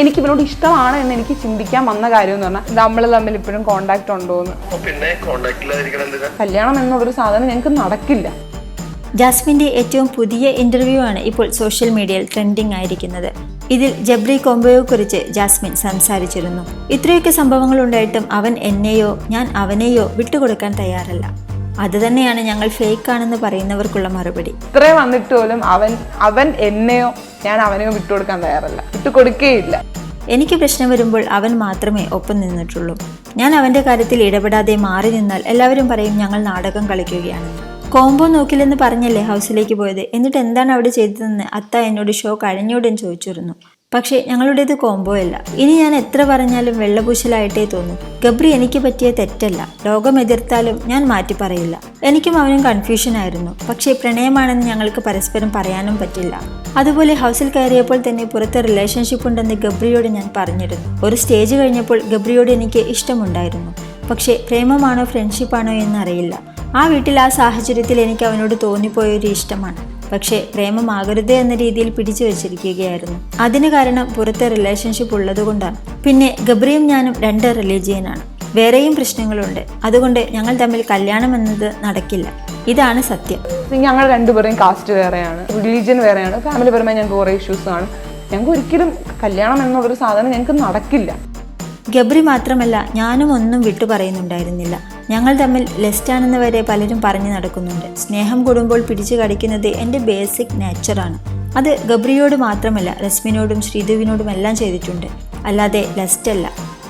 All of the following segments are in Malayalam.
എനിക്ക് ഇവനോട് ഇഷ്ടമാണ് എന്ന് എനിക്ക് ചിന്തിക്കാൻ വന്ന കാര്യം എന്ന് പറഞ്ഞാൽ നമ്മൾ തമ്മിൽ ഇപ്പോഴും കോണ്ടാക്ട് ഉണ്ടോ എന്ന് പിന്നെ എന്തിനാ? കല്യാണം എന്നുള്ളൊരു സാധനം ഞങ്ങൾക്ക് നടക്കില്ല. ജാസ്മിന്റെ ഏറ്റവും പുതിയ ഇന്റർവ്യൂ ആണ് ഇപ്പോൾ സോഷ്യൽ മീഡിയയിൽ ട്രെൻഡിംഗ് ആയിരിക്കുന്നത്. ഇതിൽ ജബ്രി കുറിച്ച് ജാസ്മിൻ സംസാരിച്ചിരുന്നു. ഇത്രയൊക്കെ സംഭവങ്ങൾ ഉണ്ടായിട്ടും അവൻ എന്നെയോ ഞാൻ അവനെയോ വിട്ടുകൊടുക്കാൻ തയ്യാറല്ല. അത് തന്നെയാണ് ഞങ്ങൾ ഫേക്ക് ആണെന്ന് പറയുന്നവർക്കുള്ള മറുപടി. ഇത്രേ വന്നിട്ട് പോലും അവൻ അവൻ എന്നെയോ ഞാൻ അവനെയോ വിട്ടുകൊടുക്കാൻ തയ്യാറല്ല. വിട്ടുകൊടുക്കേയില്ല. എനിക്ക് പ്രശ്നം വരുമ്പോൾ അവൻ മാത്രമേ ഒപ്പം നിന്നിട്ടുള്ളൂ. ഞാൻ അവന്റെ കാര്യത്തിൽ ഇടപെടാതെ മാറി നിന്നാൽ എല്ലാവരും പറയും ഞങ്ങൾ നാടകം കളിക്കുകയാണ്. കോംബോ നോക്കില്ലെന്ന് പറഞ്ഞല്ലേ ഹൗസിലേക്ക് പോയത്? എന്നിട്ട് എന്താണ് അവിടെ ചെയ്തതെന്ന് അത്ത എന്നോട് ഷോ കഴിഞ്ഞുടൻ ചോദിച്ചിരുന്നു. പക്ഷേ ഞങ്ങളുടേത് കോംബോ അല്ല. ഇനി ഞാൻ എത്ര പറഞ്ഞാലും വെള്ളപൂശലായിട്ടേ തോന്നും. ഗബ്രി എനിക്ക് പറ്റിയ തെറ്റല്ല. ലോകം എതിർത്താലും ഞാൻ മാറ്റി പറയില്ല. എനിക്കും അവനും കൺഫ്യൂഷൻ ആയിരുന്നു. പക്ഷേ പ്രണയമാണെന്ന് ഞങ്ങൾക്ക് പരസ്പരം പറയാനും പറ്റില്ല. അതുപോലെ ഹൗസിൽ കയറിയപ്പോൾ തന്നെ പുറത്ത് റിലേഷൻഷിപ്പ് ഉണ്ടെന്ന് ഗബ്രിയോട് ഞാൻ പറഞ്ഞിരുന്നു. ഒരു സ്റ്റേജ് കഴിഞ്ഞപ്പോൾ ഗബ്രിയോട് എനിക്ക് ഇഷ്ടമുണ്ടായിരുന്നു. പക്ഷേ പ്രേമമാണോ ഫ്രണ്ട്ഷിപ്പാണോ എന്നറിയില്ല. ആ വീട്ടിൽ ആ സാഹചര്യത്തിൽ എനിക്ക് അവനോട് തോന്നിപ്പോയൊരു ഇഷ്ടമാണ്. പക്ഷേ പ്രേമമാകരുത് എന്ന രീതിയിൽ പിടിച്ചു വച്ചിരിക്കുകയായിരുന്നു. അതിന് കാരണം പുറത്തെ റിലേഷൻഷിപ്പ് ഉള്ളതുകൊണ്ടാണ്. പിന്നെ ഗബ്രിയും ഞാനും രണ്ട് റിലീജിയനാണ് വേറെയും പ്രശ്നങ്ങളുണ്ട്. അതുകൊണ്ട് ഞങ്ങൾ തമ്മിൽ കല്യാണം എന്നത് നടക്കില്ല. ഇതാണ് സത്യം. ഞങ്ങൾ രണ്ടുപേരെയും കാസ്റ്റ് വേറെയാണ്. റിലീജിയൻ വേറെയാണ്. ഫാമിലി പരമായി ഞങ്ങൾക്ക് കുറേ ഇഷ്യൂസ് ആണ്. ഞങ്ങൾക്ക് ഒരിക്കലും കല്യാണം എന്നുള്ളൊരു സാധനം ഞങ്ങൾക്ക് നടക്കില്ല. ഗബ്രി മാത്രമല്ല ഞാനും ഒന്നും വിട്ടു പറയുന്നുണ്ടായിരുന്നില്ല ഞങ്ങൾ തമ്മിൽ ലെസ്റ്റാണെന്ന് വരെ പലരും പറഞ്ഞു നടക്കുന്നുണ്ട്. സ്നേഹം കൂടുമ്പോൾ പിടിച്ചു കടിക്കുന്നത് എന്റെ ബേസിക് നേച്ചറാണ് അത് ഗബ്രിയോട് മാത്രമല്ല രശ്മിനോടും ശ്രീദേവിനോടും എല്ലാം ചെയ്തിട്ടുണ്ട്. അല്ലാതെ ലെസ്റ്റ് അല്ല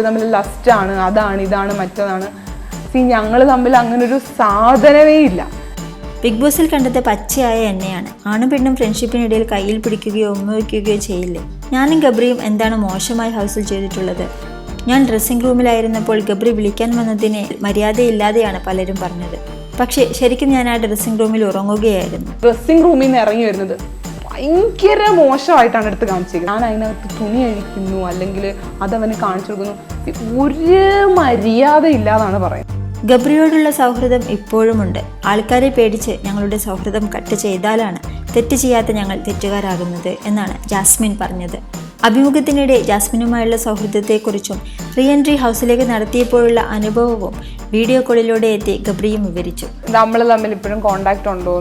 തമ്മിൽ ലസ്റ്റ് ആണ് അതാണ് ഇതാണ് മറ്റതാണ്. സി ഞങ്ങൾ തമ്മിൽ അങ്ങനെ ഒരു സാധനമേ ഇല്ല. ബിഗ് ബോസിൽ കണ്ടത് പച്ചയായ എന്നെയാണ്. ആണും പെണ്ണും ഫ്രണ്ട്ഷിപ്പിനിടയിൽ കയ്യിൽ പിടിക്കുകയോ ഉമ്മ വയ്ക്കുകയോ ചെയ്യില്ലേ? ഞാനും ഗബ്രിയും എന്താണ് മോശമായി ഹൗസിൽ ചെയ്തിട്ടുള്ളത്? ഞാൻ ഡ്രസ്സിംഗ് റൂമിലായിരുന്നപ്പോൾ ഗബ്രി വിളിക്കാൻ വന്നതിനെ മര്യാദയില്ലാതെയാണ് പലരും പറഞ്ഞത്. പക്ഷേ ശരിക്കും ഞാൻ ആ ഡ്രസ്സിംഗ് റൂമിൽ ഉറങ്ങുകയായിരുന്നു. ഡ്രസ്സിംഗ് റൂമിൽ നിന്ന് ഇറങ്ങി വരുന്നത് ഭയങ്കര മോശമായിട്ടാണ് എടുത്ത് കാണിച്ചിരിക്കുന്നത് ഞാൻ അതിനകത്ത് തുണി അഴിക്കുന്നു അല്ലെങ്കിൽ അതവന് കാണിച്ചു കൊടുക്കുന്നു. ഒരു മര്യാദ ഇല്ലാന്നാണ് പറയുന്നത്. ഗബ്രിയോടുള്ള സൗഹൃദം ഇപ്പോഴുമുണ്ട്. ആൾക്കാരെ പേടിച്ച് ഞങ്ങളുടെ സൗഹൃദം കട്ട് ചെയ്താലാണ് തെറ്റ് ചെയ്യാത്ത ഞങ്ങൾ തെറ്റുകാരാകുന്നത് എന്നാണ് ജാസ്മിൻ പറഞ്ഞത്. അഭിമുഖത്തിനിടെ ജാസ്മിനുമായുള്ള സൗഹൃദത്തെക്കുറിച്ചും റീ എൻട്രി ഹൗസിലേക്ക് നടത്തിയപ്പോഴുള്ള അനുഭവവും വീഡിയോ കോളിലൂടെ എത്തി ഗബ്രിയും വിവരിച്ചു. നമ്മൾ തമ്മിൽ ഇപ്പോഴും കോണ്ടാക്ട് ഉണ്ടോ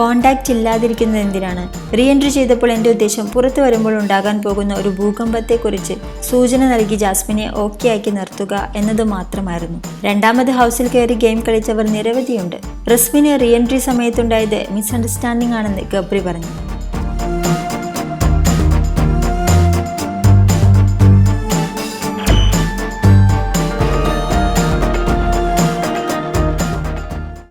കോണ്ടാക്ട് ഇല്ലാതിരിക്കുന്നത് എന്തിനാണ്? റീ എൻട്രി ചെയ്തപ്പോൾ എന്റെ ഉദ്ദേശം പുറത്തു വരുമ്പോൾ ഉണ്ടാകാൻ പോകുന്ന ഒരു ഭൂകമ്പത്തെക്കുറിച്ച് സൂചന നൽകി ജാസ്മിനെ ഓക്കെ ആക്കി നിർത്തുക എന്നത് മാത്രമായിരുന്നു. രണ്ടാമത് ഹൗസിൽ കയറി ഗെയിം കളിച്ചവർ നിരവധിയുണ്ട്. റസ്മിന് റീ എൻട്രി സമയത്തുണ്ടായത് മിസ്അണ്ടർസ്റ്റാൻഡിംഗ് ആണെന്ന് ഗബ്രി പറഞ്ഞു.